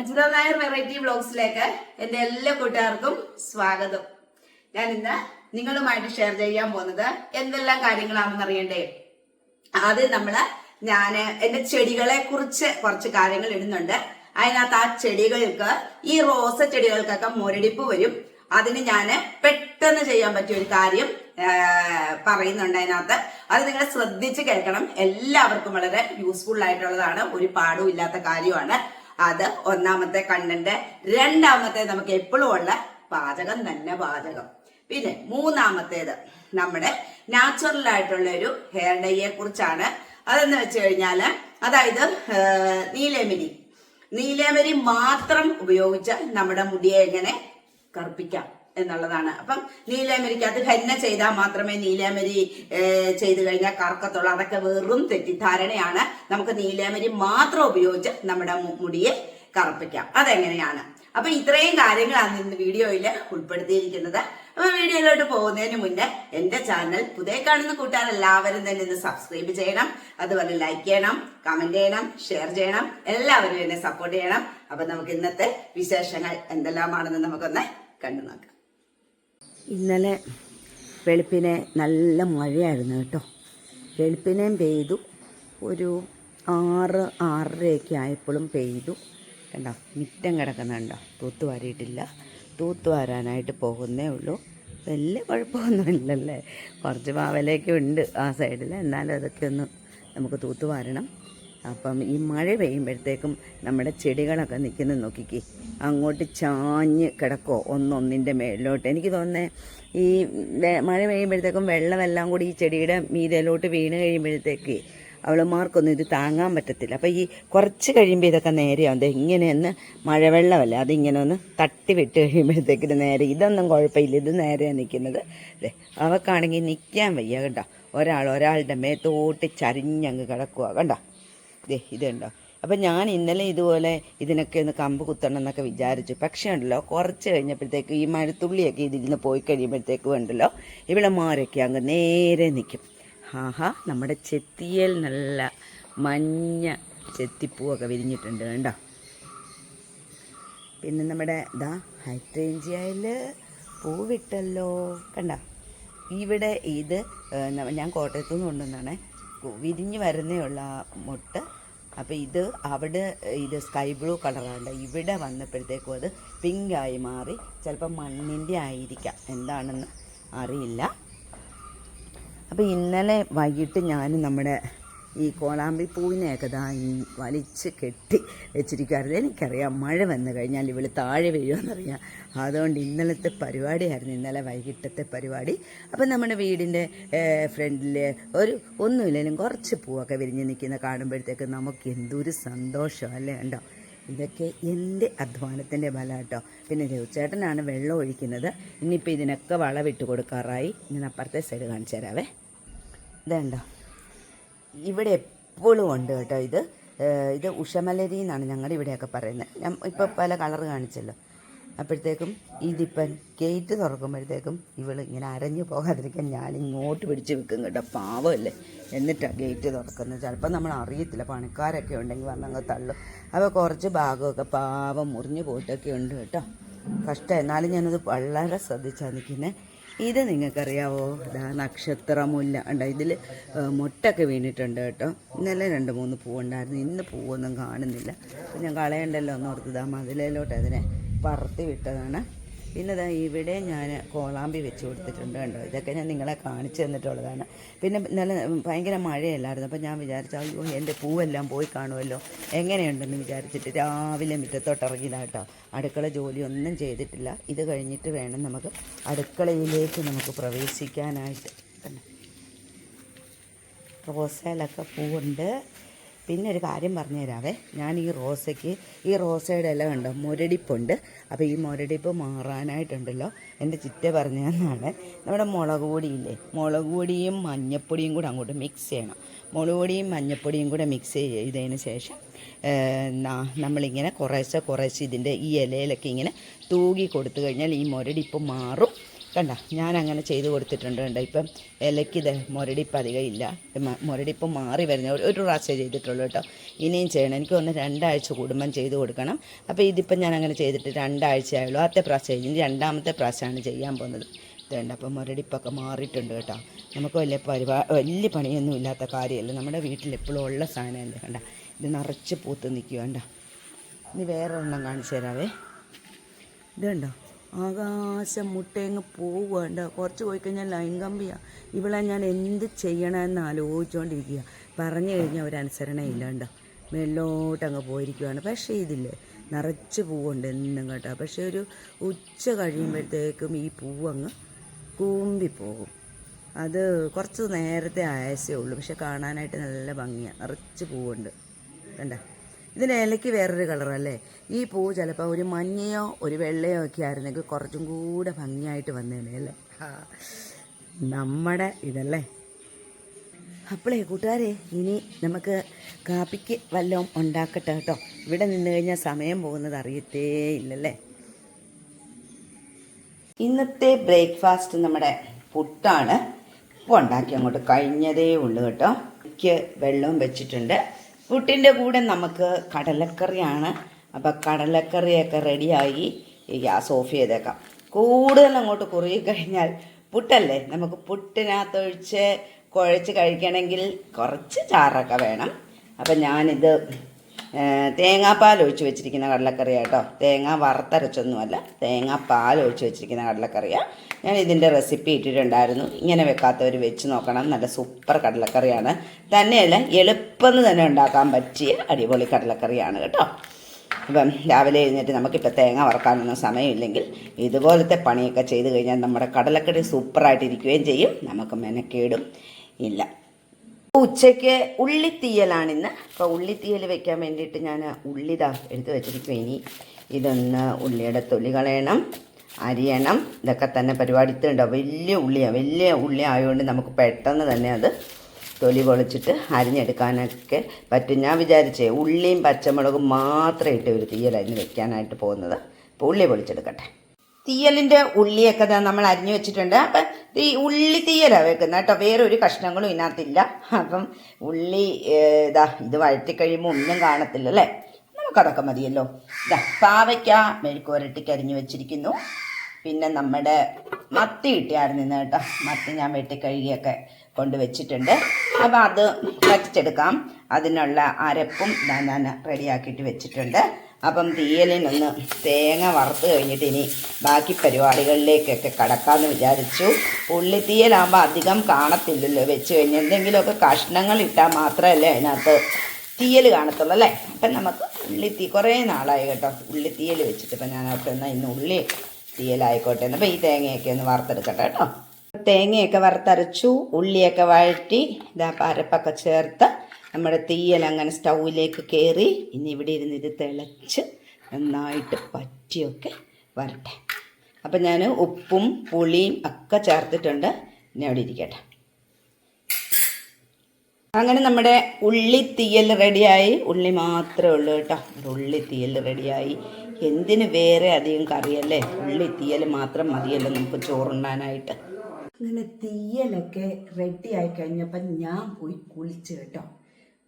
Ajitha Nair variety വ്ളോഗ്സിലേക്ക് എന്റെ എല്ലാ കൂട്ടുകാർക്കും സ്വാഗതം. ഞാൻ ഇന്ന് നിങ്ങളുമായിട്ട് ഷെയർ ചെയ്യാൻ പോകുന്നത് എന്തെല്ലാം കാര്യങ്ങളാണെന്ന് അറിയണ്ടേ? ആദ്യം നമ്മൾ ഞാൻ എന്റെ ചെടികളെ കുറിച്ച് കുറച്ച് കാര്യങ്ങൾ ഇടുന്നുണ്ട്. അതിനകത്ത് ആ ചെടികൾക്ക് ഈ റോസ ചെടികൾക്കൊക്കെ മുരടിപ്പ് വരും. അതിന് ഞാൻ പെട്ടെന്ന് ചെയ്യാൻ പറ്റിയ ഒരു കാര്യം പറയുന്നുണ്ട് അതിനകത്ത്. അത് നിങ്ങൾ ശ്രദ്ധിച്ച് കേൾക്കണം. എല്ലാവർക്കും വളരെ യൂസ്ഫുൾ ആയിട്ടുള്ളതാണ്. ഒരു പാടും ഇല്ലാത്ത കാര്യമാണ്. അത് ഒന്നാമത്തെ കണ്ടന്റ് രണ്ടാമത്തെ നമുക്ക് എപ്പോഴും ഉള്ള പാചകം തന്നെ പാചകം. പിന്നെ മൂന്നാമത്തേത് നമ്മുടെ നാച്ചുറൽ ആയിട്ടുള്ള ഒരു ഹെയർ ഡൈയെ കുറിച്ചാണ്. അതെന്ന് വെച്ച് കഴിഞ്ഞാൽ അതായത് നീലേമരി. നീലേമരി മാത്രം ഉപയോഗിച്ച് നമ്മുടെ മുടിയെ എങ്ങനെ കറുപ്പിക്കാം? എന്നുള്ളതാണ്. അപ്പം നീലയമരിക്ക് അത് ഹന്ന ചെയ്താൽ മാത്രമേ നീലാമരി ചെയ്തു കഴിഞ്ഞാൽ കറക്കത്തുള്ളൂ അതൊക്കെ വെറും തെറ്റിദ്ധാരണയാണ്. നമുക്ക് നീലാമരി മാത്രം ഉപയോഗിച്ച് നമ്മുടെ മുടിയെ കറുപ്പിക്കാം. അതെങ്ങനെയാണ്? അപ്പൊ ഇത്രയും കാര്യങ്ങളാണ് ഇന്ന് വീഡിയോയിൽ ഉൾപ്പെടുത്തിയിരിക്കുന്നത്. അപ്പൊ വീഡിയോയിലോട്ട് പോകുന്നതിന് മുന്നേ എന്റെ ചാനൽ പുതിയ കാണുന്ന കൂട്ടുകാർ എല്ലാവരും തന്നെ ഇന്ന് സബ്സ്ക്രൈബ് ചെയ്യണം. അതുപോലെ ലൈക്ക് ചെയ്യണം കമന്റ് ചെയ്യണം ഷെയർ ചെയ്യണം. എല്ലാവരും എന്നെ സപ്പോർട്ട് ചെയ്യണം. അപ്പൊ നമുക്ക് ഇന്നത്തെ വിശേഷങ്ങൾ എന്തെല്ലാമാണെന്ന് നമുക്കൊന്ന് കണ്ടു നോക്കാം ഇന്നലെ വെളുപ്പിനെ നല്ല മഴയായിരുന്നു കേട്ടോ. വെളുപ്പിനെയും പെയ്തു. ഒരു ആറ് ആറരയൊക്കെ ആയപ്പോഴും പെയ്തു. കണ്ടോ മിറ്റം കിടക്കുന്നുണ്ടോ തൂത്ത് വാരിയിട്ടില്ല. തൂത്ത് വാരാനായിട്ട് പോകുന്നേ ഉള്ളൂ. വലിയ കുഴപ്പമൊന്നുമില്ലല്ലേ? കുറച്ച് മാവലയൊക്കെ ഉണ്ട് ആ സൈഡിൽ എന്നാലും അതൊക്കെ ഒന്ന് നമുക്ക് തൂത്ത് വാരണം. അപ്പം ഈ മഴ പെയ്യുമ്പോഴത്തേക്കും നമ്മുടെ ചെടികളൊക്കെ നിൽക്കുന്ന നോക്കിക്കേ. അങ്ങോട്ട് ചാഞ്ഞ് കിടക്കോ ഒന്നൊന്നിന്റെ മേളിലോട്ട്. എനിക്ക് തോന്നുന്നത് ഈ മഴ പെയ്യുമ്പോഴത്തേക്കും വെള്ളമെല്ലാം കൂടി ഈ ചെടിയുടെ മീതയിലോട്ട് വീണ് കഴിയുമ്പോഴത്തേക്ക് അവളുമാർക്കൊന്നും ഇത് താങ്ങാൻ പറ്റത്തില്ല. അപ്പോൾ ഈ കുറച്ച് കഴിയുമ്പോൾ ഇതൊക്കെ നേരെയാവും. ഇങ്ങനെയൊന്ന് മഴവെള്ളമല്ല അതിങ്ങനെ ഒന്ന് തട്ടി വിട്ട് കഴിയുമ്പോഴത്തേക്കിന് നേരെ. ഇതൊന്നും കുഴപ്പമില്ല. ഇത് നേരെയാണ് നിൽക്കുന്നത്. ദേ അവക്കാണെങ്കിൽ നിൽക്കാൻ വയ്യ കണ്ടോ? ഒരാൾ ഒരാളുടെ മേത്തോട്ട് ചരിഞ്ഞങ്ങ് കിടക്കുക കണ്ടോ? ദേ ഇതുണ്ടോ? അപ്പം ഞാൻ ഇന്നലെ ഇതുപോലെ ഇതിനൊക്കെ ഒന്ന് കമ്പ് കുത്തണം എന്നൊക്കെ വിചാരിച്ചു. പക്ഷേ ഉണ്ടല്ലോ കുറച്ച് കഴിഞ്ഞപ്പോഴത്തേക്ക് ഈ മഴത്തുള്ളിയൊക്കെ ഇതിൽ നിന്ന് പോയി കഴിയുമ്പോഴത്തേക്കും ഉണ്ടല്ലോ ഇവിടെ മാരൊക്കെ അങ്ങ് നേരെ നിൽക്കും ആഹാ നമ്മുടെ ചെത്തിയൽ നല്ല മഞ്ഞ ചെത്തിപ്പൂവൊക്കെ വിരിഞ്ഞിട്ടുണ്ട് കണ്ടോ? പിന്നെ നമ്മുടെ ഇതാ ഹൈട്രേഞ്ചിയയിൽ പൂവിട്ടല്ലോ. കണ്ട? ഇവിടെ ഇത് ഞാൻ കോട്ടയത്തു നിന്ന് കൊണ്ടുവന്നാണ് വിരിഞ്ഞ് വരുന്നേ ഉള്ള ആ മുട്ട്. അപ്പോൾ ഇത് അവിടെ ഇത് സ്കൈ ബ്ലൂ കളറാണ് ഇവിടെ വന്നപ്പോഴത്തേക്കും അത് പിങ്കായി മാറി. ചിലപ്പോൾ മണ്ണിന്റെ ആയിരിക്കാം. എന്താണെന്ന് അറിയില്ല. അപ്പോൾ ഇന്നലെ വൈകിട്ട് ഞാൻ നമ്മുടെ ഈ കോളാമ്പി പൂവിനെയൊക്കെ ദാ ഈ വലിച്ച് കെട്ടി വെച്ചിരിക്കുമായിരുന്നു എനിക്കറിയാം മഴ വന്നു കഴിഞ്ഞാൽ ഇവൾ താഴെ വീഴുമെന്നറിയാം. അതുകൊണ്ട് ഇന്നലത്തെ പരിപാടിയായിരുന്നു ഇന്നലെ വൈകിട്ടത്തെ പരിപാടി. അപ്പം നമ്മുടെ വീടിന്റെ ഫ്രണ്ടിൽ ഒരു ഒന്നുമില്ലെങ്കിലും കുറച്ച് പൂവൊക്കെ വിരിഞ്ഞ് നിൽക്കുന്ന കാണുമ്പോഴത്തേക്ക് നമുക്ക് എന്തൊരു സന്തോഷം അല്ലേ ഉണ്ടോ ഇതൊക്കെ എന്റെ അധ്വാനത്തിന്റെ ഫലം കേട്ടോ പിന്നെ രവിച്ചേട്ടനാണ് വെള്ളം ഒഴിക്കുന്നത്. ഇനിയിപ്പോൾ ഇതിനൊക്കെ വളവിട്ട് കൊടുക്കാറായി. ഞാൻ അപ്പുറത്തെ സൈഡ് കാണിച്ചു തരാവേ. ഇതുണ്ടോ ഇവിടെ എപ്പോഴും ഉണ്ട് കേട്ടോ ഇത്. ഇത് ഉഷമലരി എന്നാണ് ഞങ്ങളുടെ ഇവിടെയൊക്കെ പറയുന്നത്. ഞാൻ ഇപ്പോൾ പല കളർ കാണിച്ചല്ലോ. അപ്പോഴത്തേക്കും ഇതിപ്പം ഗേറ്റ് തുറക്കുമ്പോഴത്തേക്കും ഇവൾ ഇങ്ങനെ അരഞ്ഞു പോകാതിരിക്കാൻ ഞാൻ ഇങ്ങോട്ട് പിടിച്ച് വെക്കും കേട്ടോ. പാവമല്ലേ? എന്നിട്ടാണ് ഗേറ്റ് തുറക്കുന്നത്. ചിലപ്പോൾ നമ്മൾ അറിയത്തില്ല. പണിക്കാരൊക്കെ ഉണ്ടെങ്കിൽ വന്നങ്ങ് തള്ളും. അപ്പോൾ കുറച്ച് ഭാഗമൊക്കെ പാവം മുറിഞ്ഞു പോയിട്ടൊക്കെ ഉണ്ട് കേട്ടോ. കഷ്ടം. എന്നാലും ഞാനത് വളരെ ശ്രദ്ധിച്ചാണ് നിൽക്കുന്നത് ഇത് നിങ്ങൾക്കറിയാവോ? ഇതാ നക്ഷത്രമുല്ല. ഉണ്ടോ ഇതിൽ മുട്ടൊക്കെ വീണിട്ടുണ്ട് കേട്ടോ. ഇന്നലെ രണ്ട് മൂന്ന് പൂവുണ്ടായിരുന്നു. ഇന്ന് പൂവൊന്നും കാണുന്നില്ല. ഞാൻ കളയണ്ടല്ലോ എന്ന് ഓർത്ത് ഇതാ മതിലയിലോട്ട് അതിനെ പറത്തി വിട്ടതാണ്. പിന്നെ ഇതാ ഇവിടെ ഞാൻ കോളാമ്പി വെച്ച് കൊടുത്തിട്ടുണ്ട് കണ്ടോ? ഇതൊക്കെ ഞാൻ നിങ്ങളെ കാണിച്ചു തന്നിട്ടുള്ളതാണ്. പിന്നെ നല്ല ഭയങ്കര മഴയല്ലായിരുന്നു. അപ്പം ഞാൻ വിചാരിച്ചു അയ്യോ എന്റെ പൂവെല്ലാം പോയി കാണുമല്ലോ. എങ്ങനെയുണ്ടെന്ന് വിചാരിച്ചിട്ട് രാവിലെ മുറ്റത്തോട്ട് ഇറങ്ങിയതാട്ടോ അടുക്കള ജോലിയൊന്നും ചെയ്തിട്ടില്ല. ഇത് കഴിഞ്ഞിട്ട് വേണം നമുക്ക് അടുക്കളയിലേക്ക് നമുക്ക് പ്രവേശിക്കാനായിട്ട്? റോസയിലൊക്കെ പൂവുണ്ട്. പിന്നെ ഒരു കാര്യം പറഞ്ഞു തരാവേ ഞാൻ ഈ റോസയ്ക്ക് ഈ റോസയുടെ ഇല കണ്ടോ? മുരടിപ്പുണ്ട്. അപ്പോൾ ഈ മുരടിപ്പ് മാറാനായിട്ടുണ്ടല്ലോ. എന്റെ ചിറ്റ പറഞ്ഞു തന്നാണ് നമ്മുടെ മുളക് പൊടിയില്ലേ? മുളക് പൊടിയും മഞ്ഞപ്പൊടിയും കൂടെ അങ്ങോട്ട് മിക്സ് ചെയ്യണം. മുളക് പൊടിയും മഞ്ഞപ്പൊടിയും കൂടെ മിക്സ് ചെയ്തതിന് ശേഷം നമ്മളിങ്ങനെ കുറേശ്ശെ കുറേശ്ശെ ഇതിന്റെ ഈ ഇലയിലൊക്കെ ഇങ്ങനെ തൂകി കൊടുത്തു കഴിഞ്ഞാൽ ഈ മുരടിപ്പ് മാറും. കണ്ട ഞാൻ അങ്ങനെ ചെയ്ത് കൊടുത്തിട്ടുണ്ട് കണ്ട. ഇപ്പം ഇലയ്ക്ക് ഇത് മുരടിപ്പ് അധികം ഇല്ല. മുരടിപ്പ് മാറി വരുന്ന ഒരു- പ്രാവശ്യം ചെയ്തിട്ടുള്ളൂ കേട്ടോ. ഇനിയും ചെയ്യണം. എനിക്ക് ഒന്ന് രണ്ടാഴ്ച കൂടുമ്പം ചെയ്ത് കൊടുക്കണം. അപ്പോൾ ഇതിപ്പം ഞാൻ അങ്ങനെ ചെയ്തിട്ട് രണ്ടാഴ്ച ആയുള്ളൂ ആദ്യത്തെ പ്രാവശ്യം ഇനി രണ്ടാമത്തെ പ്രാവശ്യമാണ് ചെയ്യാൻ പോകുന്നത്. ഇതുണ്ട് അപ്പം മുരടിപ്പൊക്കെ മാറിയിട്ടുണ്ട് കേട്ടോ. നമുക്ക് വലിയ പരിപാ വലിയ പണിയൊന്നും ഇല്ലാത്ത കാര്യമല്ല. നമ്മുടെ വീട്ടിൽ എപ്പോഴും ഉള്ള സാധനമല്ലേ കണ്ട. ഇത് നിറച്ച് പൂത്ത് നിൽക്കുക കണ്ട. ഇനി വേറെ ഒരെണ്ണം കാണിച്ചു തരാവേ. ഇതുണ്ടോ ആകാശം മുട്ടയങ്ങ് പോവുകയുണ്ട്. കുറച്ച് പോയി കഴിഞ്ഞാൽ ലൈൻ കമ്പിയാണ് ഇവളെ ഞാൻ എന്ത് ചെയ്യണമെന്ന് ആലോചിച്ചുകൊണ്ടിരിക്കുക പറഞ്ഞു കഴിഞ്ഞാൽ ഒരു അനുസരണയില്ല കണ്ടോ. മെല്ലോട്ടങ്ങ് പോയിരിക്കുകയാണ് പക്ഷേ ഇതില്ലേ നിറച്ച് പൂവുണ്ട് എന്നും കേട്ടോ. പക്ഷേ ഒരു ഉച്ച കഴിയുമ്പോഴത്തേക്കും ഈ പൂവങ്ങ് കൂമ്പിപ്പോകും. അത് കുറച്ച് നേരത്തെ ആയാസേ ഉള്ളൂ. പക്ഷെ കാണാനായിട്ട് നല്ല ഭംഗിയാണ് നിറച്ച് പൂവുണ്ട്. കണ്ട? ഇതിന്റെ ഇലയ്ക്ക് വേറൊരു കളറല്ലേ ഈ പൂ ചിലപ്പോൾ ഒരു മഞ്ഞയോ ഒരു വെള്ളയോ ഒക്കെ ആയിരുന്നെങ്കിൽ കുറച്ചും കൂടെ ഭംഗിയായിട്ട് വന്നേനെ അല്ലേ? നമ്മുടെ ഇതല്ലേ? അപ്പോളേ കൂട്ടുകാരെ ഇനി നമുക്ക് കാപ്പിക്ക് വല്ലതും ഉണ്ടാക്കട്ടെ കേട്ടോ. ഇവിടെ നിന്ന് കഴിഞ്ഞാൽ സമയം പോകുന്നത് അറിയത്തേ ഇല്ലല്ലേ? ഇന്നത്തെ ബ്രേക്ക്ഫാസ്റ്റ് നമ്മുടെ പുട്ടാണ്. ഇപ്പോൾ ഉണ്ടാക്കി അങ്ങോട്ട് കഴിഞ്ഞതേ ഉള്ളൂ കേട്ടോ. എനിക്ക് വെള്ളവും വെച്ചിട്ടുണ്ട്. പുട്ടിന്റെ കൂടെ നമുക്ക് കടലക്കറിയാണ്. അപ്പോൾ കടലക്കറിയൊക്കെ റെഡിയായി. ഗ്യാസ് ഓഫ് ചെയ്തേക്കാം. കൂടുതൽ അങ്ങോട്ട് കുറുകി കഴിഞ്ഞാൽ പുട്ടല്ലേ? നമുക്ക് പുട്ടിനകത്തൊഴിച്ച് കുഴച്ച് കഴിക്കണമെങ്കിൽ കുറച്ച് ചാറൊക്കെ വേണം. അപ്പം ഞാനിത് തേങ്ങാപ്പാൽ ഒഴിച്ച് വെച്ചിരിക്കുന്ന കടലക്കറിയാട്ടോ തേങ്ങ വറുത്തരച്ചൊന്നുമല്ല. തേങ്ങാപ്പാൽ ഒഴിച്ച് വെച്ചിരിക്കുന്ന കടലക്കറിയാണ് ഞാൻ ഇതിന്റെ റെസിപ്പി ഇട്ടിട്ടുണ്ടായിരുന്നു. ഇങ്ങനെ വെക്കാത്തവർ വെച്ച് നോക്കണം. നല്ല സൂപ്പർ കടലക്കറിയാണ്. തന്നെയല്ല എളുപ്പം തന്നെ ഉണ്ടാക്കാൻ പറ്റിയ അടിപൊളി കടലക്കറിയാണ് കേട്ടോ. അപ്പം രാവിലെ എഴുന്നേറ്റ് നമുക്കിപ്പോൾ തേങ്ങ വറക്കാനൊന്നും സമയമില്ലെങ്കിൽ ഇതുപോലത്തെ പണിയൊക്കെ ചെയ്ത് കഴിഞ്ഞാൽ നമ്മുടെ കടലക്കറി സൂപ്പറായിട്ടിരിക്കുകയും ചെയ്യും. നമുക്ക് മെനക്കേടും ഇല്ല. ഉച്ചയ്ക്ക് ഉള്ളിത്തീയലാണിന്ന് അപ്പോൾ ഉള്ളിത്തീയൽ വെക്കാൻ വേണ്ടിയിട്ട് ഞാൻ ഉള്ളിതാ എടുത്ത് വെച്ചിരിക്കും ഇനി ഇതൊന്ന് ഉള്ളിയുടെ തൊലി കളയണം. അരിയണം. ഇതൊക്കെ തന്നെ പരിപാടി ഇത്തുണ്ടോ വലിയ ഉള്ളിയാണ് വലിയ ഉള്ളി ആയതുകൊണ്ട് നമുക്ക് പെട്ടെന്ന് തന്നെ അത് തൊലി പൊളിച്ചിട്ട് അരിഞ്ഞെടുക്കാനൊക്കെ പറ്റും. ഞാൻ വിചാരിച്ചേ ഉള്ളിയും പച്ചമുളകും മാത്രം ഇട്ട് ഒരു തീയലരിഞ്ഞ് വെക്കാനായിട്ട് പോകുന്നത്. അപ്പോൾ ഉള്ളി പൊളിച്ചെടുക്കട്ടെ. തീയലിന്റെ ഉള്ളിയൊക്കെ നമ്മൾ അരിഞ്ഞു വെച്ചിട്ടുണ്ട്. അപ്പം ഈ ഉള്ളി തീയലാണ് വെക്കുന്നത് കേട്ടോ. വേറെ ഒരു കഷ്ണങ്ങളും ഇതിനകത്തില്ല. അപ്പം ഉള്ളി ഇതാ ഇത് വഴറ്റി കഴിയുമ്പോൾ ഒന്നും കാണത്തില്ല അല്ലേ നമുക്കതൊക്കെ മതിയല്ലോ. ഇതാ പാവയ്ക്ക മെഴുക്കുവരട്ടിക്ക് അരിഞ്ഞു വെച്ചിരിക്കുന്നു. പിന്നെ നമ്മുടെ മത്തി കിട്ടിയായിരുന്നു ഇന്ന് കേട്ടോ. മത്തി ഞാൻ വെട്ടി കഴുകിയൊക്കെ കൊണ്ട് വെച്ചിട്ടുണ്ട്. അപ്പോൾ അത് വറ്റിച്ചെടുക്കാം. അതിനുള്ള അരപ്പും ഞാൻ റെഡിയാക്കിയിട്ട് വെച്ചിട്ടുണ്ട്. അപ്പം തീയലിനൊന്ന് തേങ്ങ വറുത്ത് കഴിഞ്ഞിട്ട് ഇനി ബാക്കി പരിപാടികളിലേക്കൊക്കെ കടക്കാമെന്ന് വിചാരിച്ചു. ഉള്ളി തീയലാകുമ്പോൾ അധികം കാണത്തില്ലല്ലോ. വെച്ച് കഴിഞ്ഞ് എന്തെങ്കിലുമൊക്കെ കഷ്ണങ്ങൾ ഇട്ടാൽ മാത്രമല്ലേ അതിനകത്ത് തീയൽ കാണത്തുള്ളൂ അല്ലേ? അപ്പം നമുക്ക് ഉള്ളിത്തീ കുറേ നാളായി കേട്ടോ. ഉള്ളിത്തീയൽ വെച്ചിട്ട് ഇപ്പം ഞാൻ എന്നാൽ ഇന്ന് ഉള്ളി തീയലായിക്കോട്ടെ. എന്ന് ഈ തേങ്ങയൊക്കെ ഒന്ന് വറുത്തെടുക്കട്ടെ കേട്ടോ. തേങ്ങയൊക്കെ വറുത്തരച്ചു ഉള്ളിയൊക്കെ വഴറ്റി ഇതാ പരപ്പൊക്കെ ചേർത്ത് നമ്മുടെ തീയൽ അങ്ങനെ സ്റ്റൗവിലേക്ക് കയറി ഇനി ഇവിടെ ഇരുന്ന് ഇത് തിളച്ച് നന്നായിട്ട് പറ്റിയൊക്കെ വരട്ടെ. അപ്പം ഞാൻ ഉപ്പും പുളിയും ഒക്കെ ചേർത്തിട്ടുണ്ട്. ഇനി അവിടെ ഇരിക്കട്ടെ. അങ്ങനെ നമ്മുടെ ഉള്ളി തീയൽ റെഡിയായി ഉള്ളി മാത്രമേ ഉള്ളൂ കേട്ടോ. ഉള്ളി തീയൽ റെഡിയായി എന്തിന് വേറെ അധികം കറിയല്ലേ? ഉള്ളി തീയൽ മാത്രം മതിയല്ലോ നമുക്ക് ചോറുണ്ണാനായിട്ട്. അങ്ങനെ തീയലൊക്കെ റെഡി ആയി കഴിഞ്ഞപ്പം ഞാൻ പോയി കുളിച്ച് കേട്ടോ.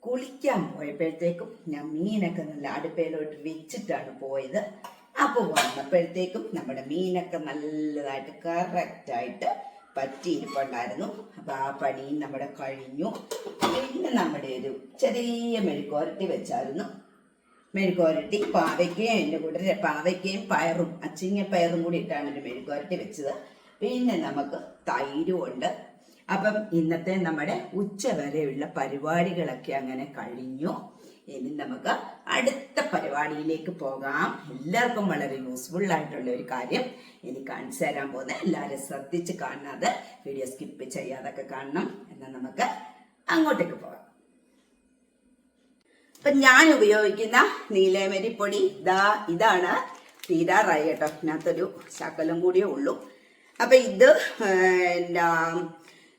കുളിക്കാൻ പോയപ്പോഴത്തേക്കും ഞാൻ മീനൊക്കെ നല്ല അടുപ്പയിലോട്ട് വെച്ചിട്ടാണ് പോയത്. അപ്പോൾ വന്നപ്പോഴത്തേക്കും നമ്മുടെ മീനൊക്കെ നല്ലതായിട്ട് കറക്റ്റായിട്ട് പറ്റിയിരിപ്പുണ്ടായിരുന്നു. അപ്പോൾ ആ പണിയും നമ്മുടെ കഴിഞ്ഞു. പിന്നെ നമ്മുടെ ഒരു ചെറിയ മെഴുക്കോരട്ടി വെച്ചായിരുന്നു. മെഴുക്കുവരട്ടി പാവയ്ക്കയും എന്റെ കൂടെ പാവയ്ക്കയും പയറും അച്ചിങ്ങ പയറും കൂടി ഇട്ടാണ് ഒരു മെഴുകോരട്ടി വെച്ചത്. പിന്നെ നമുക്ക് തൈരും ഉണ്ട്. അപ്പം ഇന്നത്തെ നമ്മുടെ ഉച്ച വരെയുള്ള പരിപാടികളൊക്കെ അങ്ങനെ കഴിഞ്ഞു. ഇനി നമുക്ക് അടുത്ത പരിപാടിയിലേക്ക് പോകാം. എല്ലാവർക്കും വളരെ യൂസ്ഫുൾ ആയിട്ടുള്ള ഒരു കാര്യം. ഇനി കാണിച്ചു തരാൻ പോകുന്നത് എല്ലാവരും ശ്രദ്ധിച്ച് കാണാതെ വീഡിയോ സ്കിപ്പ് ചെയ്യാതൊക്കെ കാണണം. എന്നാൽ നമുക്ക് അങ്ങോട്ടേക്ക് പോകാം. ഇപ്പൊ ഞാൻ ഉപയോഗിക്കുന്ന നീലമരിപ്പൊടി ഇതാ ഇതാണ്. തീരാറായി കേട്ടോ. ഇതിനകത്തൊരു ശകലം കൂടിയേ ഉള്ളൂ. അപ്പൊ ഇത് എന്താ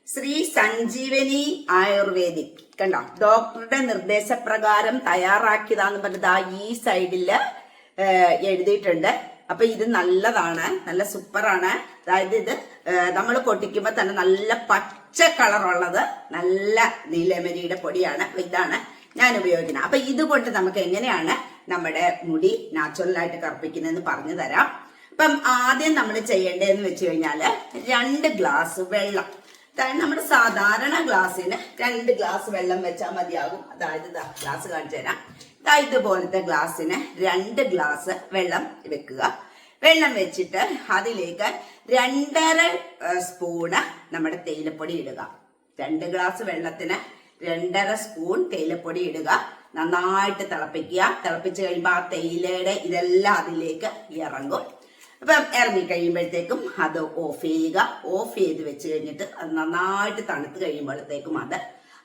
ശ്രീ സഞ്ജീവനി ആയുർവേദിക്. കണ്ടോ? ഡോക്ടറുടെ നിർദ്ദേശപ്രകാരം തയ്യാറാക്കിയതാന്ന് പറഞ്ഞത് ഈ സൈഡിൽ എഴുതിയിട്ടുണ്ട്. അപ്പൊ ഇത് നല്ലതാണ്. നല്ല സൂപ്പറാണ്. അതായത് ഇത് നമ്മൾ പൊട്ടിക്കുമ്പോൾ തന്നെ നല്ല പച്ച കളറുള്ളത് നല്ല നീലമരിയുടെ പൊടിയാണ്. ഇതാണ് ഞാൻ ഉപയോഗിക്കുന്നത്. അപ്പൊ ഇതുകൊണ്ട് നമുക്ക് എങ്ങനെയാണ് നമ്മുടെ മുടി നാച്ചുറൽ ആയിട്ട് കറുപ്പിക്കുന്നതെന്ന് പറഞ്ഞു തരാം. അപ്പം ആദ്യം നമ്മൾ ചെയ്യേണ്ടതെന്ന് വെച്ച് കഴിഞ്ഞാൽ രണ്ട് ഗ്ലാസ് വെള്ളം. അതായത് നമ്മുടെ സാധാരണ ഗ്ലാസ്സിന് രണ്ട് ഗ്ലാസ് വെള്ളം വെച്ചാൽ മതിയാകും. അതായത് ഗ്ലാസ് കാണിച്ചു തരാം. ഇതാ ഇതുപോലത്തെ ഗ്ലാസ്സിന് രണ്ട് ഗ്ലാസ് വെള്ളം വെക്കുക. വെള്ളം വെച്ചിട്ട് അതിലേക്ക് രണ്ടര സ്പൂണ് നമ്മുടെ തേയിലപ്പൊടി ഇടുക. രണ്ട് ഗ്ലാസ് വെള്ളത്തിന് രണ്ടര സ്പൂൺ തേയിലപ്പൊടി ഇടുക. നന്നായിട്ട് തിളപ്പിക്കുക. തിളപ്പിച്ച് കഴിയുമ്പോൾ ആ തേയിലയുടെ ഇതെല്ലാം അതിലേക്ക് ഇറങ്ങും. അപ്പം ഇറങ്ങി കഴിയുമ്പോഴത്തേക്കും അത് ഓഫ് ചെയ്യുക. ഓഫ് ചെയ്ത് വെച്ച് കഴിഞ്ഞിട്ട് അത് നന്നായിട്ട് തണുത്ത് കഴിയുമ്പോഴത്തേക്കും അത്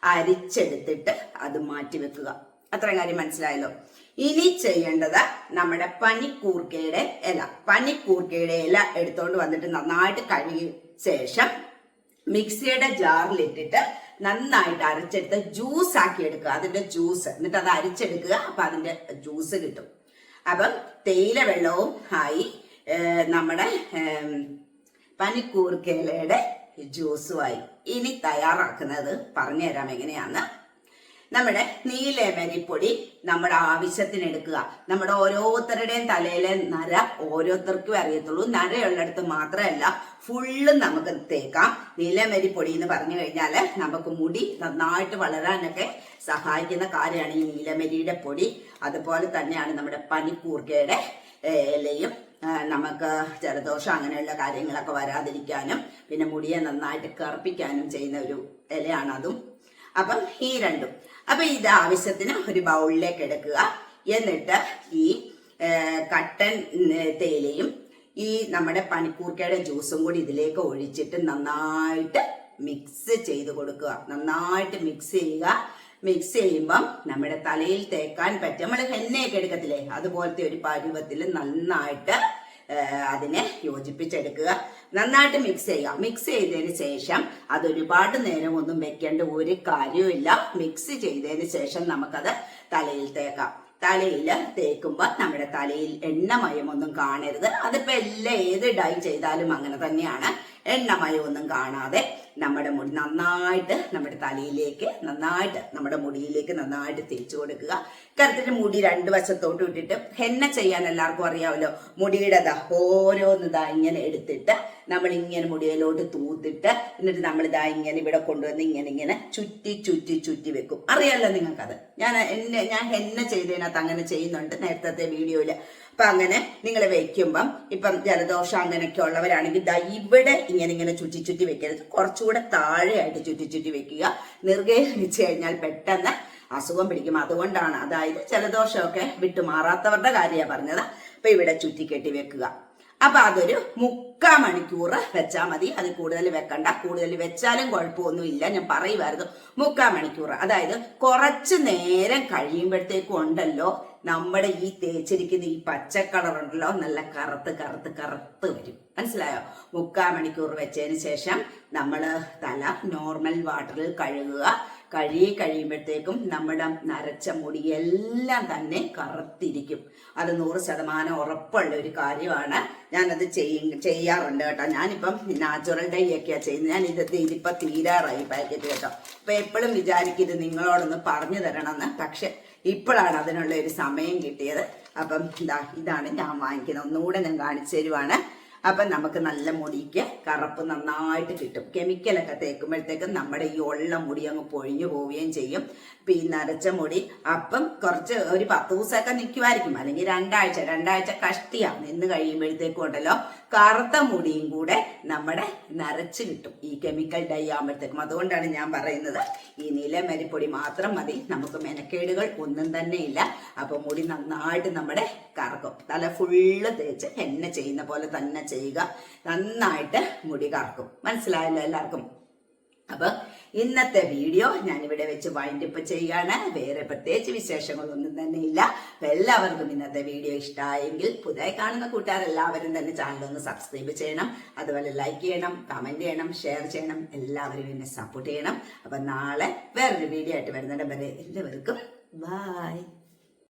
അരിച്ചെടുത്തിട്ട് അത് മാറ്റി വെക്കുക. അത്രയും കാര്യം മനസ്സിലായല്ലോ? ഇനി ചെയ്യേണ്ടത് നമ്മുടെ പനിക്കൂർക്കയുടെ ഇല. പനിക്കൂർക്കയുടെ ഇല എടുത്തുകൊണ്ട് വന്നിട്ട് നന്നായിട്ട് കഴുകിയ ശേഷം മിക്സിയുടെ ജാറിലിട്ടിട്ട് നന്നായിട്ട് അരച്ചെടുത്ത് ജ്യൂസ് ആക്കി എടുക്കുക. അതിന്റെ ജ്യൂസ് എന്നിട്ട് അത് അരിച്ചെടുക്കുക. അപ്പൊ അതിന്റെ ജ്യൂസ് കിട്ടും. അപ്പം തേയില വെള്ളവും ആയി നമ്മുടെ പനിക്കൂർക്കേലയുടെ ജ്യൂസുമായി ഇനി തയ്യാറാക്കുന്നത് പറഞ്ഞുതരാം എങ്ങനെയാന്ന്. നമ്മുടെ നീലമരിപ്പൊടി നമ്മുടെ ആവശ്യത്തിന് എടുക്കുക. നമ്മുടെ ഓരോരുത്തരുടെയും തലയിലെ നര ഓരോരുത്തർക്കും അറിയത്തുള്ളൂ. നരയുള്ളിടത്ത് മാത്രമല്ല ഫുള്ളും നമുക്ക് തേക്കാം. നീലമരിപ്പൊടി എന്ന് പറഞ്ഞു കഴിഞ്ഞാൽ നമുക്ക് മുടി നന്നായിട്ട് വളരാനൊക്കെ സഹായിക്കുന്ന കാര്യമാണ് ഈ നീലമരിയുടെ പൊടി. അതുപോലെ തന്നെയാണ് നമ്മുടെ പനിക്കൂർക്കയുടെ ഇലയും നമുക്ക് ജലദോഷം അങ്ങനെയുള്ള കാര്യങ്ങളൊക്കെ വരാതിരിക്കാനും പിന്നെ മുടിയെ നന്നായിട്ട് കറുപ്പിക്കാനും ചെയ്യുന്ന ഒരു ഇലയാണ് അതും. അപ്പം ഈ രണ്ടും അപ്പൊ ഇത് ആവശ്യത്തിന് ഒരു ബൗളിലേക്ക് എടുക്കുക. എന്നിട്ട് ഈ കട്ടൻ തേയിലയും ഈ നമ്മുടെ പനിക്കൂർക്കയുടെ ജ്യൂസും കൂടി ഇതിലേക്ക് ഒഴിച്ചിട്ട് നന്നായിട്ട് മിക്സ് ചെയ്ത് കൊടുക്കുക. നന്നായിട്ട് മിക്സ് ചെയ്യുക. മിക്സ് ചെയ്യുമ്പം നമ്മുടെ തലയിൽ തേക്കാൻ പറ്റും. നമ്മൾ ഹെന്നയൊക്കെ എടുക്കത്തില്ലേ? അതുപോലത്തെ ഒരു പരുവത്തിൽ നന്നായിട്ട് അതിനെ യോജിപ്പിച്ചെടുക്കുക. നന്നായിട്ട് മിക്സ് ചെയ്യുക. മിക്സ് ചെയ്തതിന് ശേഷം അത് ഒരുപാട് നേരം ഒന്നും വെക്കേണ്ട ഒരു കാര്യവുമില്ല. മിക്സ് ചെയ്തതിന് ശേഷം നമുക്കത് തലയിൽ തേക്കാം. തലയിൽ തേക്കുമ്പോൾ നമ്മുടെ തലയിൽ എണ്ണമയം ഒന്നും കാണരുത്. അതിപ്പോൾ എല്ലാം ഏത് ഡൈ ചെയ്താലും അങ്ങനെ തന്നെയാണ്. എണ്ണമയം ഒന്നും കാണാതെ നമ്മുടെ മുടി നന്നായിട്ട് നമ്മുടെ തലയിലേക്ക് നന്നായിട്ട് നമ്മുടെ മുടിയിലേക്ക് നന്നായിട്ട് തിരിച്ചു കൊടുക്കുക. കറുത്തിട്ട് മുടി രണ്ട് വശത്തോട്ട് ഇട്ടിട്ട് ഹെന്ന ചെയ്യാൻ എല്ലാവർക്കും അറിയാമല്ലോ. മുടിയുടെ ദാ ഓരോന്ന് ദാ ഇങ്ങനെ എടുത്തിട്ട് നമ്മൾ ഇങ്ങനെ മുടിയിലോട്ട് തൂത്തിട്ട് എന്നിട്ട് നമ്മൾ ഇതാ ഇങ്ങനെ ഇവിടെ കൊണ്ടുവന്ന് ഇങ്ങനെ ഇങ്ങനെ ചുറ്റി ചുറ്റി ചുറ്റി വെക്കും. അറിയാലോ നിങ്ങൾക്കത്. ഞാൻ എന്നെ ഞാൻ ഹെന്ന ചെയ്തതിനകത്ത് അങ്ങനെ ചെയ്യുന്നുണ്ട് നേരത്തെ വീഡിയോയിൽ. അപ്പൊ അങ്ങനെ നിങ്ങൾ വെക്കുമ്പം ഇപ്പം ജലദോഷം അങ്ങനെയൊക്കെ ഉള്ളവരാണെങ്കിൽ ദാ ഇവിടെ ഇങ്ങനെ ഇങ്ങനെ ചുറ്റി ചുറ്റി വെക്കരുത്. കുറച്ചുകൂടെ താഴെയായിട്ട് ചുറ്റി ചുറ്റി വെക്കുക. നിർഗേഹിച്ച് കഴിഞ്ഞാൽ പെട്ടെന്ന് അസുഖം പിടിക്കും. അതുകൊണ്ടാണ് അതായത് ജലദോഷമൊക്കെ വിട്ടുമാറാത്തവരുടെ കാര്യമാണ് പറഞ്ഞത്. അപ്പൊ ഇവിടെ ചുറ്റി കെട്ടി വെക്കുക. അപ്പൊ അതൊരു മുക്കാ മണിക്കൂർ വെച്ചാൽ മതി. അത് കൂടുതൽ വെക്കണ്ട. കൂടുതൽ വെച്ചാലും കുഴപ്പമൊന്നുമില്ല. ഞാൻ പറയുമായിരുന്നു. മുക്കാ മണിക്കൂർ അതായത് കുറച്ച് നേരം കഴിയുമ്പോഴത്തേക്കും ഉണ്ടല്ലോ. നമ്മുടെ ഈ തേച്ചിരിക്കുന്ന ഈ പച്ച കളർ ഉണ്ടല്ലോ നല്ല കറുത്ത് കറുത്ത് കറുത്ത് വരും. മനസ്സിലായോ? മുക്കാ മണിക്കൂർ വെച്ചതിന് ശേഷം നമ്മൾ തല നോർമൽ വാട്ടറിൽ കഴുകുക. കഴുകി കഴിയുമ്പോഴത്തേക്കും നമ്മുടെ നരച്ച മുടി എല്ലാം തന്നെ കറുത്തിരിക്കും. അത് നൂറ് ശതമാനം ഉറപ്പുള്ള ഒരു കാര്യമാണ്. ഞാനത് ചെയ്യ ചെയ്യാറുണ്ട് കേട്ടോ. ഞാനിപ്പം നാച്ചുറൽ ഡൈ ഒക്കെയാണ് ചെയ്യുന്നത്. ഞാൻ ഇത് ഇതിപ്പോൾ തീരാറായി പാക്കറ്റ് കേട്ടോ. അപ്പം എപ്പോഴും വിചാരിക്കും ഇത് നിങ്ങളോടൊന്ന് പറഞ്ഞു തരണമെന്ന്. പക്ഷെ ഇപ്പോഴാണ് അതിനുള്ള ഒരു സമയം കിട്ടിയത്. അപ്പം ഇതാ ഇതാണ് ഞാൻ വാങ്ങിക്കുന്നത്. ഒന്നുകൂടെ ഞാൻ കാണിച്ചു തരുവാണ്. അപ്പം നമുക്ക് നല്ല മുടിക്ക് കറുപ്പ് നന്നായിട്ട് കിട്ടും. കെമിക്കലൊക്കെ തേക്കുമ്പോഴത്തേക്കും നമ്മുടെ ഈ ഉള്ള മുടി അങ്ങ് പൊഴിഞ്ഞു പോവുകയും ചെയ്യും. പിന്നെ നരച്ച മുടി അപ്പം കുറച്ച് ഒരു പത്ത് ദിവസമൊക്കെ നിൽക്കുമായിരിക്കും. അല്ലെങ്കിൽ രണ്ടാഴ്ച രണ്ടാഴ്ച കഷ്ടിയാണ് നിന്ന് കഴിയുമ്പോഴത്തേക്കും ഉണ്ടല്ലോ കറുത്ത മുടിയും കൂടെ നമ്മുടെ നരച്ച് കിട്ടും. ഈ കെമിക്കൽ ഡൈ ആകുമ്പോഴത്തേക്കും. അതുകൊണ്ടാണ് ഞാൻ പറയുന്നത് ഈ നീലമരിപ്പൊടി മാത്രം മതി. നമുക്ക് മെനക്കേടുകൾ ഒന്നും തന്നെ ഇല്ല. അപ്പൊ മുടി നന്നായിട്ട് നമ്മുടെ കറക്കും. തല ഫുള്ള് തേച്ച് എണ്ണ ചെയ്യുന്ന പോലെ തന്നെ ചെയ്യുക. നന്നായിട്ട് മുടി കറക്കും. മനസ്സിലായല്ലോ എല്ലാവർക്കും? അപ്പൊ ഇന്നത്തെ വീഡിയോ ഞാൻ ഇവിടെ വെച്ച് വൈൻഡിപ്പ് ചെയ്യാണ്. വേറെ പ്രത്യേകിച്ച് വിശേഷങ്ങളൊന്നും തന്നെ ഇല്ല. എല്ലാവർക്കും ഇന്നത്തെ വീഡിയോ ഇഷ്ടമായെങ്കിൽ പുതിയ കാണുന്ന കൂട്ടുകാർ എല്ലാവരും തന്നെ ചാനൽ ഒന്ന് സബ്സ്ക്രൈബ് ചെയ്യണം. അതുപോലെ ലൈക്ക് ചെയ്യണം കമന്റ് ചെയ്യണം ഷെയർ ചെയ്യണം. എല്ലാവരും എന്നെ സപ്പോർട്ട് ചെയ്യണം. അപ്പൊ നാളെ വേറൊരു വീഡിയോ ആയിട്ട് വരുന്നുണ്ട് വരെ എല്ലാവർക്കും ബൈ